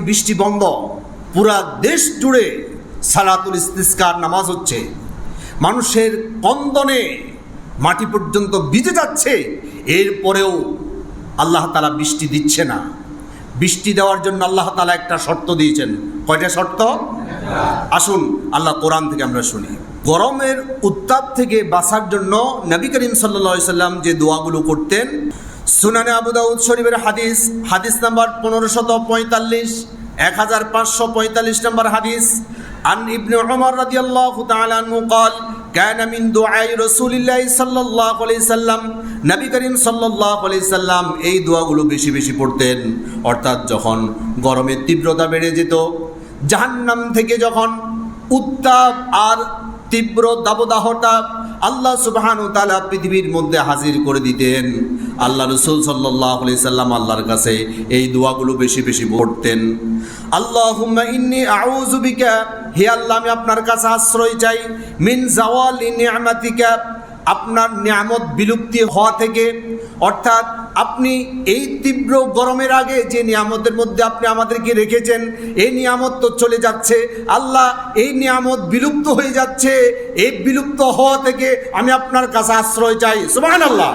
বৃষ্টি বন্ধ। পুরা দেশ জুড়ে সালাতুল ইস্তিস্কার নামাজ হচ্ছে। মানুষের কন্দনে মাটি পর্যন্ত ভিজে যাচ্ছে। এরপরেও আল্লাহ তালা বৃষ্টি দিচ্ছে না। বৃষ্টি দেওয়ার জন্য আল্লাহ তালা একটা শর্ত দিয়েছেন। কয়টা শর্ত? আসুন, আল্লাহ কোরআন থেকে আমরা শুনি। গরমের উত্তাপ থেকে বাঁচার জন্য নবী করিম সাল্লা সাল্লাম যে দোয়াগুলো করতেন সুনানে আবু দাউদ শরীফের হাদিস হাদিস নাম্বার পনেরোশত পঁয়তাল্লিশ এক হাজার পাঁচশো পঁয়তাল্লিশ নম্বর হাদিস عن ابن عمر رضي الله تعالى عنه قال كان من دعاء رسول الله صلى الله عليه وسلم নবী করিম সাল্লাল্লাহু আলাইহি সাল্লাম এই দোয়াগুলো বেশি বেশি পড়তেন অর্থাৎ যখন গরমের তীব্রতা বেড়ে যেত জাহান্নাম থেকে যখন উত্তাপ আর তীব্র দাবদাহটা আল্লাহ সুবহান তালা পৃথিবীর মধ্যে হাজির করে দিতেন। আল্লাহ রসুল সাল্লাহ আলি সাল্লাম আল্লাহর কাছে এই দোয়াগুলো বেশি বেশি পড়তেন। আল্লাহ ইন্নি আউজুবিকা হে আল্লাহ, আমি আপনার কাছে আশ্রয় চাই। মিন জাওয়াল নিয়ামাতিকা, আপনার নিয়ামত বিলুপ্তি হওয়া থেকে। অর্থাৎ আপনি এই তীব্র গরমের আগে যে নিয়ামতের মধ্যে আপনি আমাদেরকে রেখেছেন, এই নিয়ামত তো চলে যাচ্ছে। আল্লাহ এই নিয়ামত বিলুপ্ত হয়ে যাচ্ছে। এই বিলুপ্ত হওয়া থেকে আমি আপনার কাছে আশ্রয় চাই। সুবহান আল্লাহ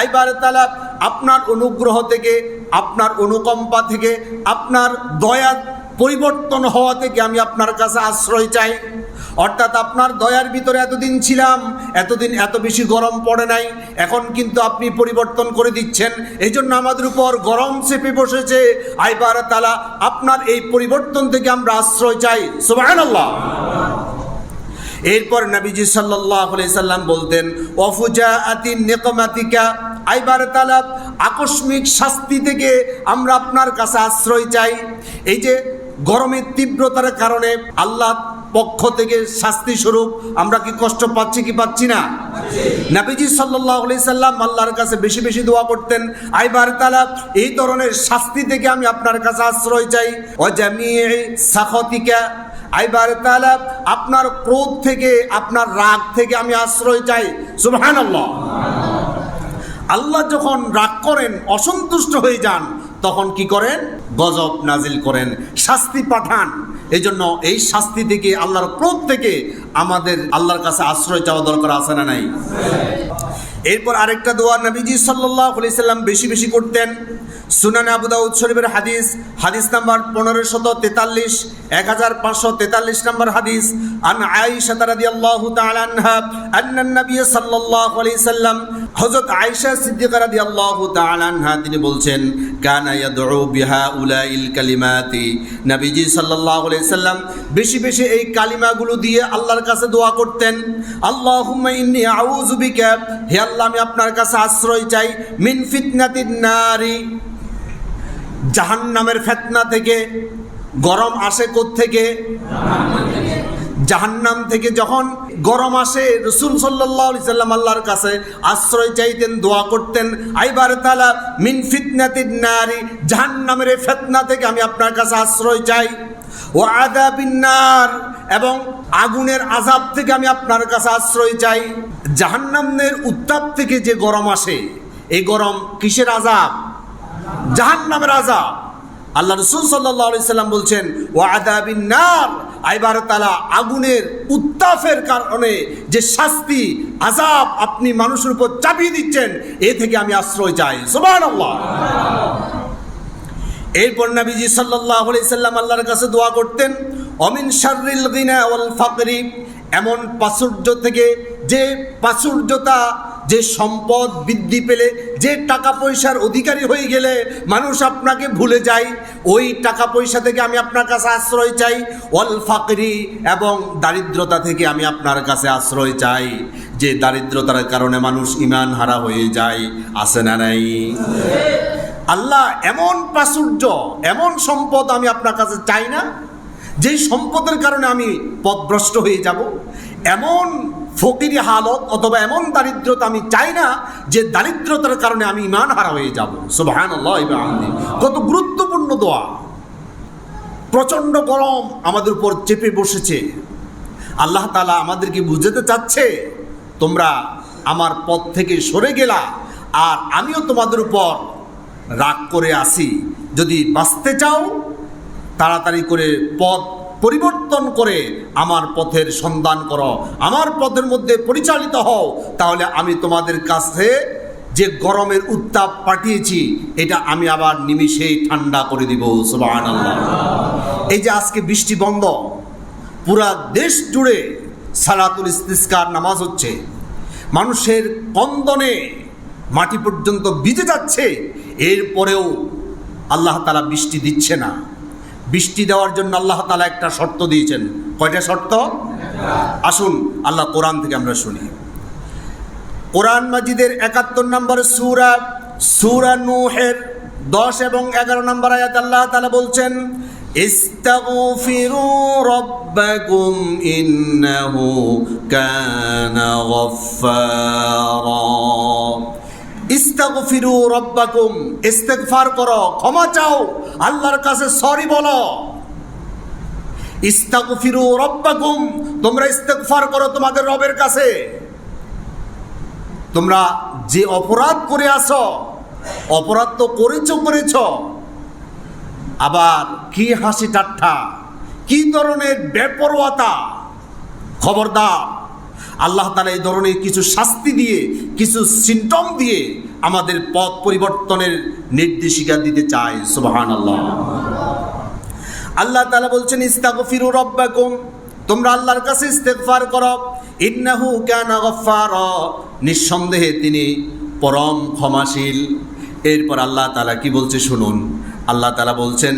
আইবার তালা আপনার অনুগ্রহ থেকে, আপনার অনুকম্পা থেকে, আপনার দয়ার পরিবর্তন হওয়া থেকে আমি আপনার কাছে আশ্রয় চাই। অর্থাৎ আপনার দয়ার ভিতরে এতদিন ছিলাম এতদিন এত বেশি গরম পড়ে নাই, এখন কিন্তু আপনি পরিবর্তন করে দিচ্ছেন। এই জন্য আমাদের উপর গরম চেপে বসেছে। আইবার তালা, আপনার এই পরিবর্তন থেকে আমরা আশ্রয় চাই। সুবাহ এরপর নবীজি সাল্লাহ সাল্লাম বলতেন অফুজা আতি নেকমাতিকা। আইবার তালাব আকস্মিক শাস্তি থেকে আমরা আপনার কাছে আশ্রয় চাই। এই যে গরমের তীব্রতার কারণে আল্লাহ পক্ষ থেকে শাস্তি স্বরূপ আমরা কি কষ্ট পাচ্ছি কি পাচ্ছি না? নাবিজি সাল্লাহ সাল্লাম আল্লাহর কাছে বেশি বেশি দোয়া করতেন, আইবার তালা, এই ধরনের শাস্তি থেকে আমি আপনার কাছে আশ্রয় চাই। অজামিয়ে সাখতিকা, আইবার তালা, আপনার ক্রোধ থেকে, আপনার রাগ থেকে আমি আশ্রয় চাই। আল্লাহ আল্লাহ যখন রাগ করেন, অসন্তুষ্ট হয়ে যান তখন কি করেন? গজব নাজিল করেন, শাস্তি পাঠান। এই জন্য এই শাস্তি থেকে, আল্লাহর ক্রোধ থেকে আমাদের আল্লাহর কাছে আশ্রয় চাওয়া দরকার আছে না নাই? এরপর আরেকটা দোয়া নবীজি সাল্লাহ সাল্লাম বেশি বেশি করতেন। সুনান আবু দাউদ শরীফের হাদিস হাদিস নাম্বার পনেরো শত তেতাল্লিশ এক হাজার পাঁচশো তেতাল্লিশ নম্বর হাদিস, আন আয়েশা রাদিয়াল্লাহু তাআলা আনহা, আন্না নবী সাল্লাল্লাহু সাল্লাম হযরত আয়েশা সিদ্দিকা রাদিয়াল্লাহু তাআলা আনহা, তিনি বলছেন, কানা ইয়াদউ বিহা উলাইল কালিমাতি। নবীজি আলাইহি সাল্লাম বেশি বেশি এই কালিমাগুলো দিয়ে আল্লাহর কাছে দোয়া করতেন। আল্লাহুম্মা ইন্নী আউযু বিকা। হে আল্লাহ, আমি আপনার কাছে আশ্রয় চাই, মিন ফিতনাতিন নারী। জাহান্নামের ফেতনা থেকে, গরম আসে থেকে জাহান্নাম থেকে যখন গরম আসে, রসুল সাল্লাহ সাল্লাম আল্লাহর কাছে আশ্রয় চাইতেন, দোয়া করতেন, আইবার তালা মিন ফিতনাতিন নারী, জাহান্নামের ফেতনা থেকে আমি আপনার কাছে আশ্রয় চাই। ও আদাবিন্নার এবং আগুনের আজাব থেকে আমি আপনার কাছে আশ্রয় চাই। জাহান্নামের উত্তাপ থেকে যে গরম আসে, এই গরম কিসের আজাব জাহান্নামের আজাব আল্লাহ রসুল সাল্লাহ সাল্লাম বলছেন ও আদাবিন নার আইবার তালা আগুনের উত্তাপের কারণে যে শাস্তি আজাব আপনি মানুষের উপর চাপিয়ে দিচ্ছেন, এ থেকে আমি আশ্রয় চাই। আল্লাহ এরপর নবীজি সাল্লাহ সাল্লাম আল্লাহর কাছে দোয়া করতেন, অমিন শারিল গিনা ওয়াল ফাকরি। এমন প্রাচুর্য থেকে যে প্রাচুর্যতা যে সম্পদ বৃদ্ধি পেলে, যে টাকা পয়সার অধিকারী হয়ে গেলে মানুষ আপনাকে ভুলে যায়, ওই টাকা পয়সা থেকে আমি আপনার কাছে আশ্রয় চাই অল ফাকরি এবং দারিদ্রতা থেকে আমি আপনার কাছে আশ্রয় চাই, যে দারিদ্রতার কারণে মানুষ ইমান হারা হয়ে যায় আসে না নাই? আল্লাহ এমন প্রাচুর্য, এমন সম্পদ আমি আপনার কাছে চাই না যেই সম্পদের কারণে আমি পথভ্রষ্ট হয়ে যাব, এমন ফকিরি হালত অথবা এমন দারিদ্রতা আমি চাই না যে দারিদ্রতার কারণে আমি ইমান হারা হয়ে যাব। কত গুরুত্বপূর্ণ দোয়া। প্রচণ্ড গরম আমাদের উপর চেপে বসেছে। আল্লাহ তালা আমাদেরকে বুঝাতে চাচ্ছে, তোমরা আমার পথ থেকে সরে গেলা আর আমিও তোমাদের উপর রাগ করে আসি। যদি বাঁচতে চাও, তাড়াতাড়ি করে পথ পরিবর্তন করে আমার পথের সন্ধান করো। আমার পথের মধ্যে পরিচালিত হও। তাহলে আমি তোমাদের কাছে যে গরমের উত্তাপ পাঠিয়েছি, এটা আমি আবার নিমিষেই ঠান্ডা করে দিব। সুবহানাল্লাহ। এই যে আজকে বৃষ্টি বন্ধ, পুরা দেশ জুড়ে সালাতুল ইস্তিস্কার নামাজ হচ্ছে। মানুষের কন্দনে মাটি পর্যন্ত ভিজে যাচ্ছে। এরপরেও আল্লাহ তালা বৃষ্টি দিচ্ছে না। বৃষ্টি দেওয়ার জন্য আল্লাহ তালা একটা শর্ত দিয়েছেন। কয়টা শর্ত? আসুন, আল্লাহ কোরআন থেকে আমরা শুনি। কোরআন মাজিদের একাত্তর নম্বর সুরা সুরা নুহের দশ এবং এগারো নম্বর আয়াত আল্লাহ তালা বলছেন ইন্নাহু কানা গফফারা। ইস্তাগফিরু রব্বাকুম, ইস্তেগফার করো, ক্ষমা চাও, আল্লাহর কাছে সরি বলো। ইস্তাগফিরু রব্বাকুম, তোমরা ইস্তেগফার করো তোমাদের রবের কাছে। তোমরা যে অপরাধ করে আসো অপরাধ তো করেছ করেছ। আবার কি হাসি ঠাট্টা কি ধরনের বেপরোয়াতা। খবরদার আল্লাহ তালা এই ধরনের কিছু শাস্তি দিয়ে, কিছু সিমটম দিয়ে আমাদের পথ পরিবর্তনের নির্দেশিকা দিতে চায় সুবাহান আল্লাহ আল্লাহ তালা বলছেন, ইস্তাগফিরু রব্বাকুম। তোমরা আল্লাহর কাছে ইস্তেগফার করো। ইন্নাহু কানা গফফার। নিঃসন্দেহে তিনি পরম ক্ষমাশীল। এরপর আল্লাহ তালা কি বলছে শুনুন। আল্লাহ তালা বলছেন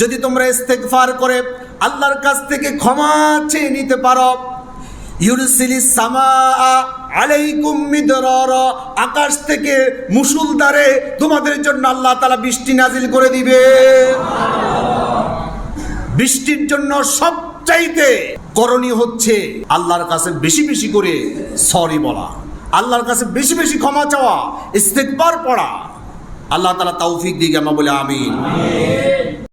যদি তোমরা ইস্তেগফার করে, আল্লাহর কাছ থেকে ক্ষমা চেয়ে নিতে পারো। আকাশ থেকে মুসুলদারে তোমাদের জন্য আল্লাহ তালা বৃষ্টি নাজিল করে দিবে। বৃষ্টির জন্য সবচাইতে করণীয় হচ্ছে আল্লাহর কাছে বেশি বেশি করে সরি বলা। আল্লাহর কাছে বেশি বেশি ক্ষমা চাওয়া ইস্তেকবার পড়া। আল্লাহ তালা তৌফিক দিকে আমা বলে আমিন।